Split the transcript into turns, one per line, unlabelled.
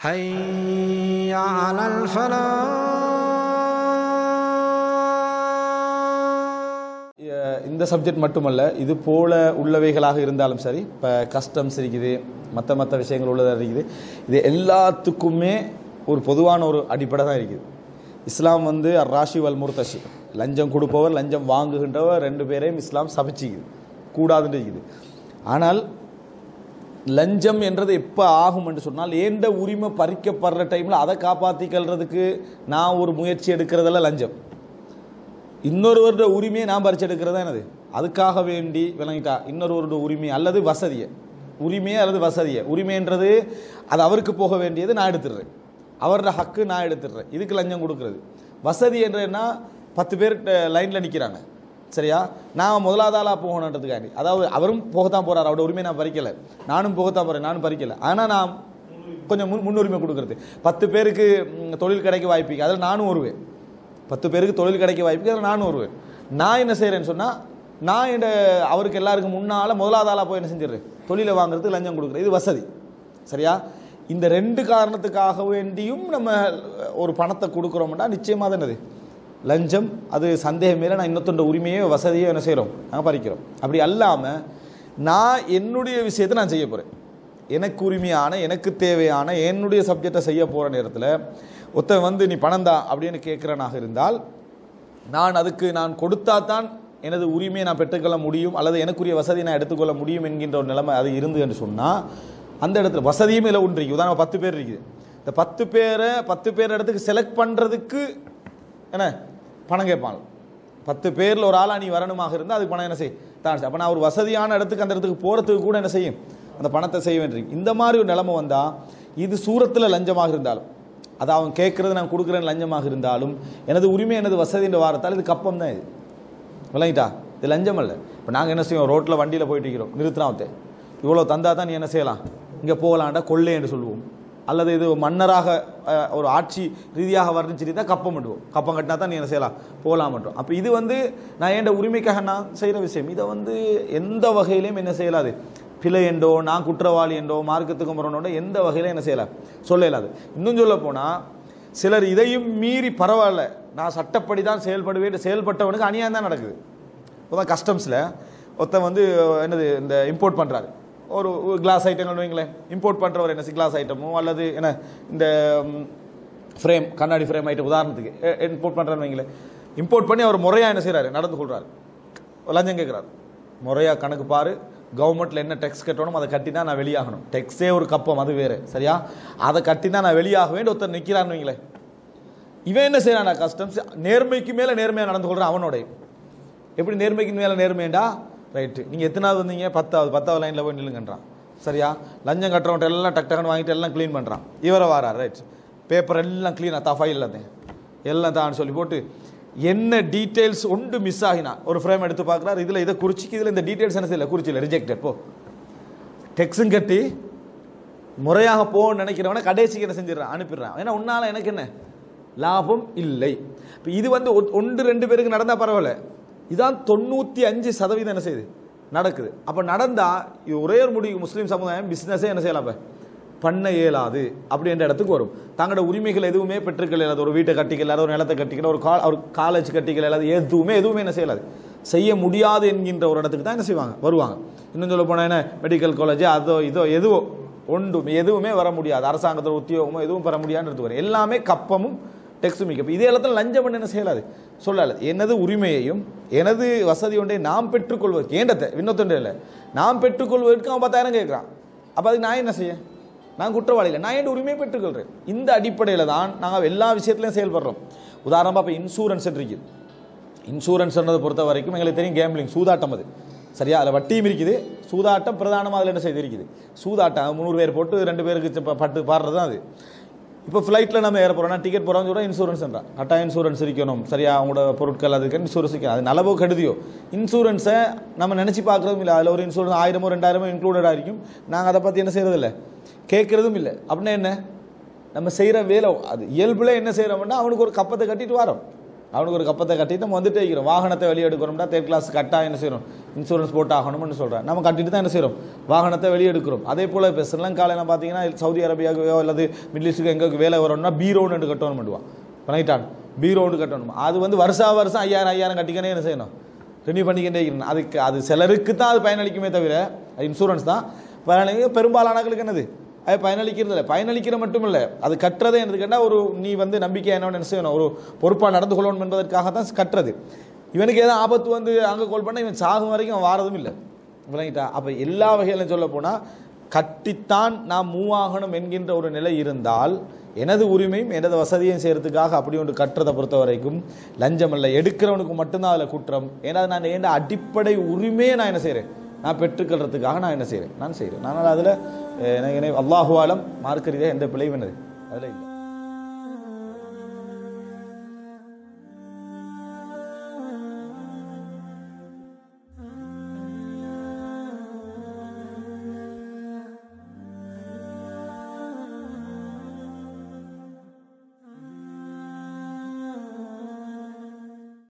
حي على الفلاح
அஹ் இந்த சப்ஜெக்ட் மட்டுமல்ல இது போல உள்ளவைகளாக இருந்தாலும் சரி இப்போ கஸ்டம்ஸ் இருக்குது மற்ற மற்ற விஷயங்கள் உள்ளதாக இருக்குது இது எல்லாத்துக்குமே ஒரு பொதுவான ஒரு அடிப்படை தான் இருக்குது இஸ்லாம் வந்து ராஷி வல் முர்தஷி லஞ்சம் கொடுப்பவர் லஞ்சம் வாங்குகின்றவர் ரெண்டு பேரையும் இஸ்லாம் சபிச்சிக்குது கூடாதுன்னு இருக்குது ஆனால் லஞ்சம் என்றது எப்போ ஆகும் என்று சொன்னால் ஏண்ட உரிமை பறிக்கப்படுற டைமில் அதை காப்பாற்றிக்கல்றதுக்கு நான் ஒரு முயற்சி எடுக்கிறதெல்லாம் லஞ்சம். இன்னொருவருடைய உரிமையை நான் பறிச்சு எடுக்கிறதா என்னது? அதுக்காக வேண்டி விளங்கிட்டா இன்னொருவருடைய உரிமை அல்லது வசதியை. உரிமையை அல்லது வசதியை. உரிமைன்றது அது அவருக்கு போக வேண்டியது நான் எடுத்துடுறேன். அவரோட ஹக்கு நான் எடுத்துடுறேன். இதுக்கு லஞ்சம் கொடுக்குறது. வசதி என்றன்னா பத்து பேர் லைனில் நிற்கிறாங்க சரியா? நான் முதலாவது ஆளாக போகணுன்றதுக்காண்டி அதாவது அவரும் போகத்தான் போகிறார் அவரோட உரிமையை நான் பறிக்கலை. நானும் போகத்தான் போகிறேன் நானும் பறிக்கலை. ஆனால் நான் கொஞ்சம் முன் முன்னுரிமை கொடுக்குறது. பத்து பேருக்கு தொழில் கிடைக்க வாய்ப்பு. அதில் நானும் வருவேன் பத்து பேருக்கு தொழில் கிடைக்க வாய்ப்பு அதில் நானும் வருவேன் நான் என்ன செய்கிறேன்னு சொன்னால் நான் என் அவருக்கு எல்லாருக்கும் முன்னால் முதலாவது ஆளாக போய் என்ன செஞ்சிடுறேன் தொழிலை வாங்குறதுக்கு லஞ்சம் கொடுக்குறேன் இது வசதி. சரியா? இந்த ரெண்டு காரணத்துக்காக வேண்டியும் நம்ம ஒரு பணத்தை கொடுக்குறோம்னா நிச்சயமாக தானே அது லஞ்சம் அது சந்தேகம் மேலே நான் இன்னொருத்தோட உரிமையோ வசதியோ என்ன செய்கிறோம் நாங்கள் பறிக்கிறோம். அப்படி அல்லாமல் நான் என்னுடைய விஷயத்தை நான் செய்ய போகிறேன் எனக்கு உரிமையான எனக்கு தேவையான என்னுடைய சப்ஜெக்டை செய்ய போகிற நேரத்தில் ஒருத்தன் வந்து நீ பணம் தான் அப்படின்னு கேட்குறனாக இருந்தால் நான் அதுக்கு நான் கொடுத்தா தான் எனது உரிமையை நான் பெற்றுக்கொள்ள முடியும் அல்லது எனக்குரிய வசதியை நான் எடுத்துக்கொள்ள முடியும் என்கின்ற ஒரு நிலைமை அது இருந்து என்று சொன்னால் அந்த இடத்துல வசதியும் இல்லை ஒன்று இருக்குது உதாரணம் பத்து பேர் இருக்குது. இந்த பத்து பேரை பத்து பேர் இடத்துக்கு செலக்ட் பண்ணுறதுக்கு என்ன? பணம் கேட்பாங்க பத்து பேரில் ஒரு ஆளாக நீ வரணுமாக இருந்தால் அதுக்கு பணம் என்ன செய்யும்? தான் அப்போ நான் ஒரு வசதியான இடத்துக்கு அந்த இடத்துக்கு போகிறதுக்கு கூட என்ன செய்யும்? அந்த பணத்தை செய்ய வேண்டியிருக்கு இந்த மாதிரி ஒரு நிலைமை வந்தால் இது சூரத்தில் லஞ்சமாக இருந்தாலும் அது அவன் கேட்குறது நான் கொடுக்குறேன் லஞ்சமாக இருந்தாலும் எனது உரிமை எனது வசதி என்ற வாரத்தால் இது கப்பம் தான் இது. விளங்கிட்டா? இது லஞ்சம் அல்ல. இப்போ நாங்கள் என்ன செய்வோம்? ரோட்டில் வண்டியில் போயிட்டு இருக்கிறோம். நிறுத்தினாவத்தே இவ்வளோ தந்தா தான் நீ என்ன செய்யலாம்? இங்கே போகலான்டா கொள்ளை என்று சொல்லுவோம். அல்லது இது மன்னராக ஒரு ஆட்சி ரீதியாக வர்ணிச்சு தான் கப்பம் பண்ணுவோம் கப்பம் கட்டினா தான் நீ என்ன செய்யலாம்? போகலாம் மட்டும் அப்போ இது வந்து நான் என் உரிமைக்காக நான் செய்கிற விஷயம்? இதை வந்து எந்த வகையிலையும் என்ன செய்யலாது. பிழை என்றோ நான் குற்றவாளி என்றோ மார்க்கத்துக்கு முரணோட எந்த வகையிலும் என்ன செய்யலாம்? சொல்ல இயலாது இன்னும் சொல்ல போனால் சிலர் இதையும் மீறி பரவாயில்ல. நான் சட்டப்படி தான் செயல்படுவேன் செயல்பட்டவனுக்கு அநியாயம் தான் நடக்குது. இப்போதான் கஸ்டம்ஸில் ஒருத்தன் வந்து என்னது இந்த இம்போர்ட் பண்ணுறாரு ஒரு கிளாஸ் ஐட்டங்கள் வைங்களேன். இம்போர்ட் பண்ணுறவர் என்ன கிளாஸ் ஐட்டமோ அல்லது என்ன இந்த ஃப்ரேம் கண்ணாடி ஃப்ரேம் ஐட்டம் உதாரணத்துக்கு இம்போர்ட் பண்ணுறான்னு வைங்களேன். இம்போர்ட் பண்ணி அவர் முறையாக என்ன செய்கிறாரு நடந்து கொள்கிறாரு லஞ்சம் கேட்குறாரு முறையாக கணக்கு பாரு கவர்மெண்ட்டில் என்ன டெக்ஸ் கட்டணும் அதை கட்டி தான் நான் வெளியாகணும். டெக்ஸே ஒரு கப்பம் அது வேறு. சரியா? அதை கட்டி தான் நான் வெளியாக வேண்டிய ஒருத்தர் நிற்கிறான்னு வைங்களேன். இவன் என்ன செய்யறான் கஸ்டம்ஸ் நேர்மைக்கு மேலே நேர்மையாக நடந்து கொள்கிறான் அவனோடைய. எப்படி நேர்மைக்கு மேலே நேர்மையண்டா? ரைட்டு. நீங்கள் எத்தனாவது வந்தீங்க? பத்தாவது. பத்தாவது லைனில் போய் நில்லுங்கன்றான். சரியா? லஞ்சம் கட்டுறவன்ட்ட எல்லாம் டக் டக்குன்னு வாங்கிட்டு எல்லாம் க்ளீன் பண்ணுறான் இவரை வாரார் ரைட் பேப்பர் எல்லாம் க்ளீனாக தான் ஃபைல் எல்லாத்தையும். எல்லாம் தான் சொல்லி போட்டு என்ன டீட்டெயில்ஸ் ஒன்று மிஸ் ஆகினா ஒரு ஃப்ரேம் எடுத்து பார்க்குறாரு. இதில் இதை குறிச்சிக்கு இதில் இந்த டீட்டெயில்ஸ் என்ன செய்யல? குறிச்சியில் ரிஜெக்டட் போ. டெக்ஸும் கட்டி முறையாக போகணும்னு நினைக்கிறவனை கடைசிக்கு என்ன செஞ்சிடறான்? அனுப்பிடுறான். ஏன்னா உன்னால் எனக்கு என்ன? லாபம் இல்லை. இப்போ இது வந்து ஒன்று ரெண்டு பேருக்கு நடந்தால் பரவாயில்ல. இதான் தொண்ணூற்றி அஞ்சு சதவீதம் என்ன செய்யுது? நடக்குது. அப்போ நடந்தால் ஒரே ஒரு முடிவு முஸ்லீம் சமுதாயம் பிஸ்னஸே என்ன செய்யலாம் இப்போ பண்ண இயலாது. அப்படின்ற இடத்துக்கு வரும். தங்களோட உரிமைகள் எதுவுமே பெற்றுக்கள் இல்லாத ஒரு வீட்டை கட்டிக்கல ஒரு நிலத்தை கட்டிக்கல ஒரு கா ஒரு காலேஜ் கட்டிக்கல இல்லாத எதுவுமே எதுவுமே என்ன செய்யலாது. செய்ய முடியாது என்கின்ற ஒரு இடத்துக்கு தான் என்ன செய்வாங்க? வருவாங்க. இன்னும் சொல்ல போனால் என்ன? மெடிக்கல் காலேஜ் அதோ இதோ எதுவோ ஒன்றும் எதுவுமே வர முடியாது. அரசாங்கத்தோட உத்தியோகமோ எதுவும் பெற முடியாதுன்றது வரும் எல்லாமே கப்பமும் டெக்ஸ்ட் மிக்க. இதே இடத்துல லஞ்சம் பண்ண என்ன செய்யலாது? சொல்லாது எனது உரிமையையும் எனது வசதி ஒன்றை நாம் பெற்றுக்கொள்வதற்கு ஏண்டத்தை இன்னொத்தொன்றே இல்லை. நாம் பெற்றுக்கொள்வதற்கு அவன் பத்தாயிரம் கேட்குறான். அப்போ அதுக்கு நான் என்ன செய்ய? நான் குற்றவாளி இல்லை. நான் என் உரிமையை பெற்றுக்கொள்கிறேன் இந்த அடிப்படையில் தான் நாங்கள் எல்லா விஷயத்துலையும் செயல்படுறோம். உதாரணமாக இப்போ இன்சூரன்ஸ் இருக்குது. இன்சூரன்ஸ்ன்றதை பொறுத்த வரைக்கும் எங்களுக்கு தெரியும் கேம்லிங் சூதாட்டம் அது. சரியா? அதில் வட்டியும் இருக்குது. சூதாட்டம் பிரதானமாக அதில் என்ன செய்து இருக்குது? சூதாட்டம் முந்நூறு பேர் போட்டு ரெண்டு பேருக்கு பட்டு பாடுறது தான் அது. இப்போ ஃப்ளைட்டில் நம்ம ஏற போகிறோம்னா டிக்கெட் போகிறோம்னு சொல்கிறோம் இன்சூரன்ஸ்ன்றா கட்டாயம் இன்சூரன்ஸ் இருக்கணும். சரியா? அவங்களோட பொருட்கள் அதுக்கு இன்சூரன்ஸ் இருக்கணும். அது நல்லவோ கடுதியோ. இன்சூரன்ஸை நம்ம நினச்சி பார்க்குறதும் இல்லை. அதில் ஒரு இன்சூரன்ஸ் ஆயிரமோ ரெண்டாயிரமோ இன்க்ளூடடாக இருக்கும். நாங்கள் அதை பற்றி என்ன செய்கிறது இல்லை கேட்குறதும் இல்லை. அப்படின்னா என்ன? நம்ம செய்கிற வேலை அது இயல்பில் என்ன செய்கிறோம்னா அவனுக்கு ஒரு கப்பத்தை கட்டிட்டு வரோம். அவனுக்கு ஒரு கப்பத்தை கட்டி நம்ம வந்துட்டே இருக்கிறோம். வாகனத்தை வெளியே எடுக்கிறோம்னா தேர்ட் கிளாஸ் கட்டா என்ன செய்யணும்? இன்சூரன்ஸ் போட்டு ஆகணும்னு சொல்கிறேன் நம்ம கட்டிட்டு தான் என்ன செய்கிறோம் வாகனத்தை வெளியே எடுக்கிறோம் அதே போல் இப்போ ஸ்ரீலங்காவில் பார்த்தீங்கன்னா சவுதி அரேபியாவுக்கோ அல்லது மிடில் ஈஸ்ட்டுக்கு எங்களுக்கு வேலை வரணும்னா பீரோன்னு எடுத்து கட்டணும் பண்ணுவான். பண்ணிட்டான் பீரோன்னு கட்டணும்? அது வந்து வருஷா வருஷம் ஐயாயிரம் ஐயாயிரம் கட்டிக்கனே என்ன செய்யணும்? ரினியூ பண்ணிக்கிட்டே இருக்கணும். அதுக்கு அது சிலருக்கு தான் அது பயனளிக்குமே தவிர அது இன்சூரன்ஸ் தான். பயனளிக்க பெரும்பாலானவர்களுக்கு என்னது? அது பயனளிக்கிறது இல்லை. பயனளிக்கிற மட்டும் இல்லை அது கட்டுறதே எனக்கு கேட்டால் ஒரு நீ வந்து நம்பிக்கை என்னோட என்ன செய்யணும் ஒரு பொறுப்பாக நடந்து கொள்ளணும் என்பதற்காக தான் கட்டுறது இவனுக்கு ஏதோ ஆபத்து வந்து அங்கே கோல் பண்ணால் இவன் சாகும் வரைக்கும் அவன் வாரதும் இல்லை. விளங்கிட்டா? அப்போ எல்லா வகையிலும் சொல்ல போனால் கட்டித்தான் நாம் மூவாகணும் என்கின்ற ஒரு நிலை இருந்தால் எனது உரிமையும் எனது வசதியும் செய்கிறதுக்காக அப்படி ஒன்று கட்டுறதை பொறுத்த வரைக்கும் லஞ்சம் இல்லை. எடுக்கிறவனுக்கு மட்டும்தான் அதில் குற்றம். ஏன்னா நான் ஏன்னா அடிப்படை உரிமையை நான் என்ன செய்கிறேன் நான் பெற்றுக்கொள்றதுக்காக நான் என்ன செய்கிறேன் நான் செய்கிறேன் நான் அதில் எனக்கு அல்லாஹுவாலம் மார்க்க எந்த பிழையும் என்னது? அதில் இல்லை.